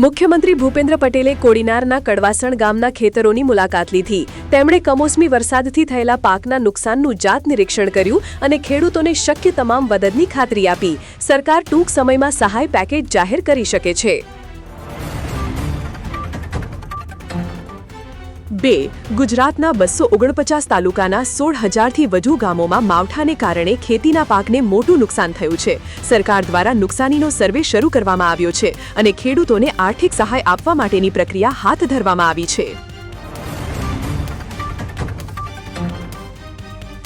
મુખ્યમંત્રી ભૂપેન્દ્ર પટેલે કોડીનારના કડવાસણ ગામના ખેતરોની મુલાકાત લીધી. તેમણે કમોસમી વરસાદથી થયેલા પાકના નુકસાનનું જાત નિરીક્ષણ કર્યું અને ખેડૂતોને શક્ય તમામ મદદની ખાતરી આપી. સરકાર ટૂંક સમયમાં સહાય પેકેજ જાહેર કરી શકે છે. બે, ગુજરાતના બસો ઓગણપચાસ તાલુકાના સોળ હજારથી વધુ ગામોમાં માવઠાને કારણે ખેતીના પાકને મોટું નુકસાન થયું છે. સરકાર દ્વારા નુકસાનીનો સર્વે શરૂ કરવામાં આવ્યો છે અને ખેડૂતોને આર્થિક સહાય આપવા માટેની પ્રક્રિયા હાથ ધરવામાં આવી છે.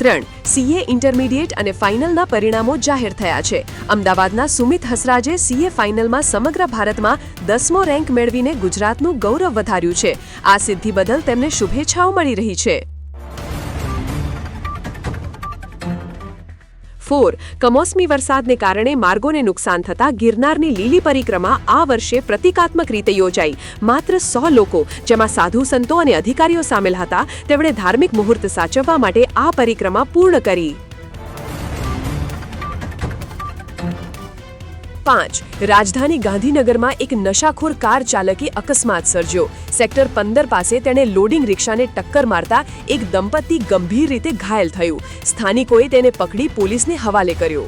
ત્રણ સીએ ઇન્ટરમીડિયેટ અને ફાઇનલના પરિણામો જાહેર થયા છે. અમદાવાદના સુમિત હસરાજે સીએ ફાઇનલમાં સમગ્ર ભારતમાં દસમો રેન્ક મેળવીને ગુજરાતનું ગૌરવ વધાર્યું છે. આ સિદ્ધિ બદલ તેમને શુભેચ્છાઓ મળી રહી છે. ફોર કમોસમી વરસાદને કારણે માર્ગોને નુકસાન થતાં ગિરનારની લીલી પરિક્રમા આ વર્ષે પ્રતિકાત્મક રીતે યોજાઈ. માત્ર સો લોકો, જેમાં સાધુ સંતો અને અધિકારીઓ સામેલ હતા, તેમણે ધાર્મિક મુહૂર્ત સાચવવા માટે આ પરિક્રમા પૂર્ણ કરી. પાંચ. રાજધાની ગાંધીનગરમાં એક નશાખોર કાર ચાલકે અકસ્માત સર્જ્યો. સેક્ટર પંદર પાસે તેણે લોડિંગ રિક્ષાને ટક્કર મારતા એક દંપતી ગંભીર રીતે ઘાયલ થયું. સ્થાનિકોએ તેને પકડી પોલીસને હવાલે કર્યો.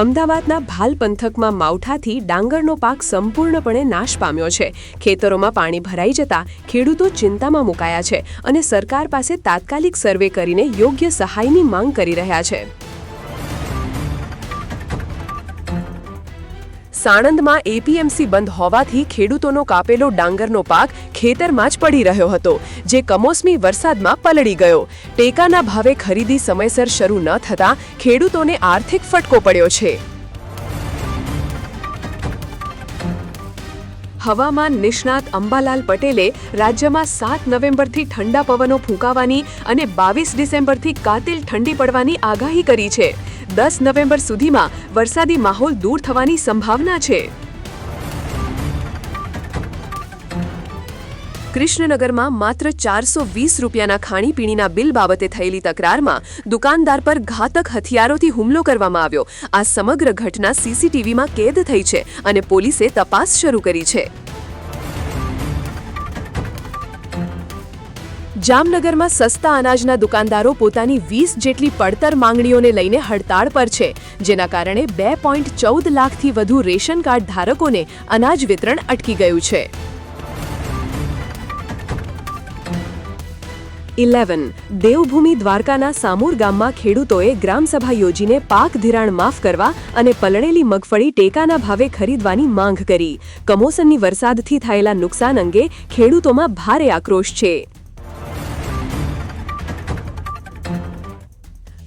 અમદાવાદના ભાલ પંથકમાં માવઠાથી ડાંગરનો પાક સંપૂર્ણપણે નાશ પામ્યો છે. ખેતરોમાં પાણી ભરાઈ જતા ખેડૂતો ચિંતામાં મુકાયા છે અને સરકાર પાસે તાત્કાલિક સર્વે કરીને યોગ્ય સહાયની માંગ કરી રહ્યા છે. સાણંદમાં એપીએમસી બંધ હોવાથી ખેડૂતોનો કાપેલો ડાંગરનો પાક ખેતરમાં જ પડી રહ્યો હતો, જે કમોસમી વરસાદમાં પલળી ગયો. ટેકાના ભાવે ખરીદી સમયસર શરૂ ન થતાં ખેડૂતોને આર્થિક ફટકો પડ્યો છે. હવામાન નિષ્ણાત અંબાલાલ પટેલે રાજ્યમાં સાત નવેમ્બરથી ઠંડા પવનો ફૂંકાવાની અને બાવીસ ડિસેમ્બરથી કાતિલ ઠંડી પડવાની આગાહી કરી છે. દસ નવેમ્બર સુધીમાં વરસાદી માહોલ દૂર થવાની સંભાવના છે. કૃષ્ણનગરમાં માત્ર ચારસો વીસ રૂપિયાના ખાણીપીણીના બિલ બાબતે થયેલી તકરારમાં દુકાનદાર પર ઘાતક હથિયારોથી હુમલો કરવામાં આવ્યો. આ સમગ્ર ઘટના સીસીટીવીમાં કેદ થઈ છે અને પોલીસે તપાસ શરૂ કરી છે. જામનગરમાં સસ્તા અનાજના દુકાનદારો પોતાની વીસ જેટલી પડતર માંગણીઓને લઈને હડતાળ પર છે, જેના કારણે બે પોઈન્ટ ચૌદ લાખથી વધુ રેશન કાર્ડ ધારકોને અનાજ વિતરણ અટકી ગયું છે. ઇલેવન. દેવભૂમિ દ્વારકાના સામુર ગામમાં ખેડૂતોએ ગ્રામસભા યોજીને પાક ધિરાણ માફ કરવા અને પલળેલી મગફળી ટેકાના ભાવે ખરીદવાની માંગ કરી. કમોસમની વરસાદથી થયેલા નુકસાન અંગે ખેડૂતોમાં ભારે આક્રોશ છે.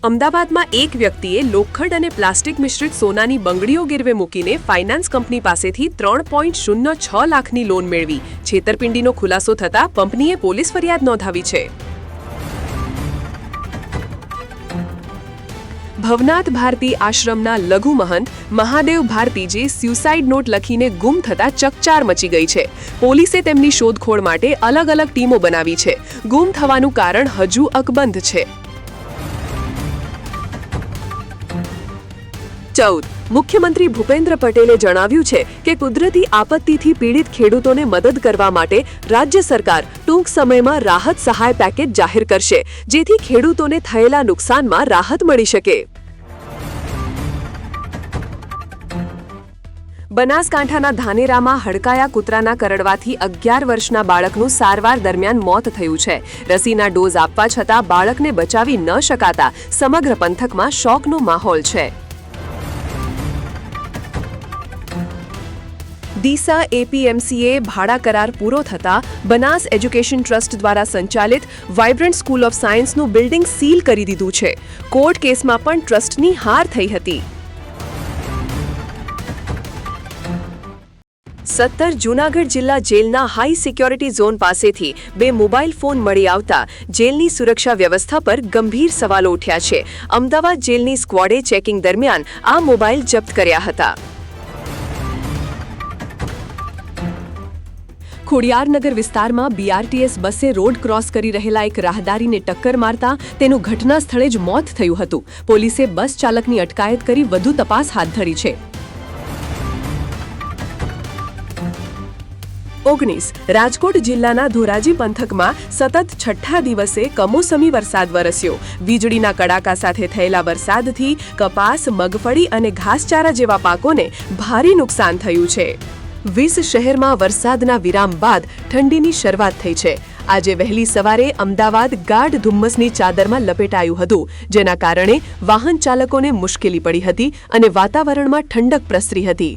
અમદાવાદમાં એક વ્યક્તિએ લોખંડ અને પ્લાસ્ટિક મિશ્રિત સોનાની બંગડીઓ ગીરવે મૂકીને ફાઇનાન્સ કંપની પાસેથી ત્રણ પોઈન્ટ શૂન્ય છ લાખની લોન મેળવી. છેતરપિંડીનો ખુલાસો થતાં કંપનીએ પોલીસ ફરિયાદ નોંધાવી છે. ભવનાથ ભારતી આશ્રમના લઘુ મહંત મહાદેવ ભારતીજી સ્યુસાઇડ નોટ લખીને ગુમ થતા ચકચાર મચી ગઈ છે. પોલીસે તેમની શોધખોળ માટે અલગ અલગ ટીમો બનાવી છે. ગુમ થવાનું કારણ હજુ અકબંધ છે. ચૌદ. મુખ્યમંત્રી ભૂપેન્દ્ર પટેલે જણાવ્યું છે કે કુદરતી આપત્તિથી પીડિત ખેડૂતોને મદદ કરવા માટે રાજ્ય સરકાર ટૂંક સમયમાં રાહત સહાય પેકેજ જાહેર કરશે, જેથી ખેડૂતોને થયેલા નુકસાનમાં રાહત મળી શકે. બનાસકાંઠાના ધાનેરામાં હડકાયા કૂતરાના કરડવાથી અગિયાર વર્ષના બાળકનું સારવાર દરમિયાન મોત થયું છે. રસીના ડોઝ આપવા છતાં બાળકને બચાવી ન શકાતા સમગ્ર પંથકમાં શોકનો માહોલ છે. ડીસા એપીએમસીએ ભાડા કરાર પૂરો થતાં બનાસ એજ્યુકેશન ટ્રસ્ટ દ્વારા સંચાલિત વાઇબ્રન્ટ સ્કૂલ ઓફ સાયન્સનું બિલ્ડિંગ સીલ કરી દીધું છે. કોર્ટ કેસમાં પણ ટ્રસ્ટની હાર થઈ હતી. સત્તર જૂનાગઢ જિલ્લા જેલના હાઈ સિક્યોરિટી ઝોન પાસેથી બે મોબાઈલ ફોન મળી આવતા જેલની સુરક્ષા વ્યવસ્થા પર ગંભીર સવાલો ઉઠ્યા છે. અમદાવાદ જેલની સ્ક્વોડે ચેકિંગ દરમિયાન આ મોબાઈલ જપ્ત કર્યા હતા. ખોડિયારનગર વિસ્તારમાં બીઆરટીએસ બસે રોડ ક્રોસ કરી રહેલા એક રાહદારીને ટક્કર મારતા તેનું ઘટના સ્થળે જ મોત થયું હતું. પોલીસે બસ ચાલકની અટકાયત કરી વધુ તપાસ હાથ ધરી છે. ઓગણીસ. રાજકોટ જિલ્લાના ધોરાજી પંથકમાં સતત છઠ્ઠા દિવસે કમોસમી વરસાદ વરસ્યો. વીજળીના કડાકા સાથે થયેલા વરસાદથી કપાસ, મગફળી અને ઘાસચારા જેવા પાકોને ભારે નુકસાન થયું છે. વીસ શહેરમાં વરસાદના વિરામ બાદ ઠંડીની શરૂઆત થઈ છે. આજે વહેલી સવારે અમદાવાદ ગાઢ ધુમ્મસની ચાદરમાં લપેટાયું હતું, જેના કારણે વાહન ચાલકોને મુશ્કેલી પડી હતી અને વાતાવરણમાં ઠંડક પ્રસરી હતી.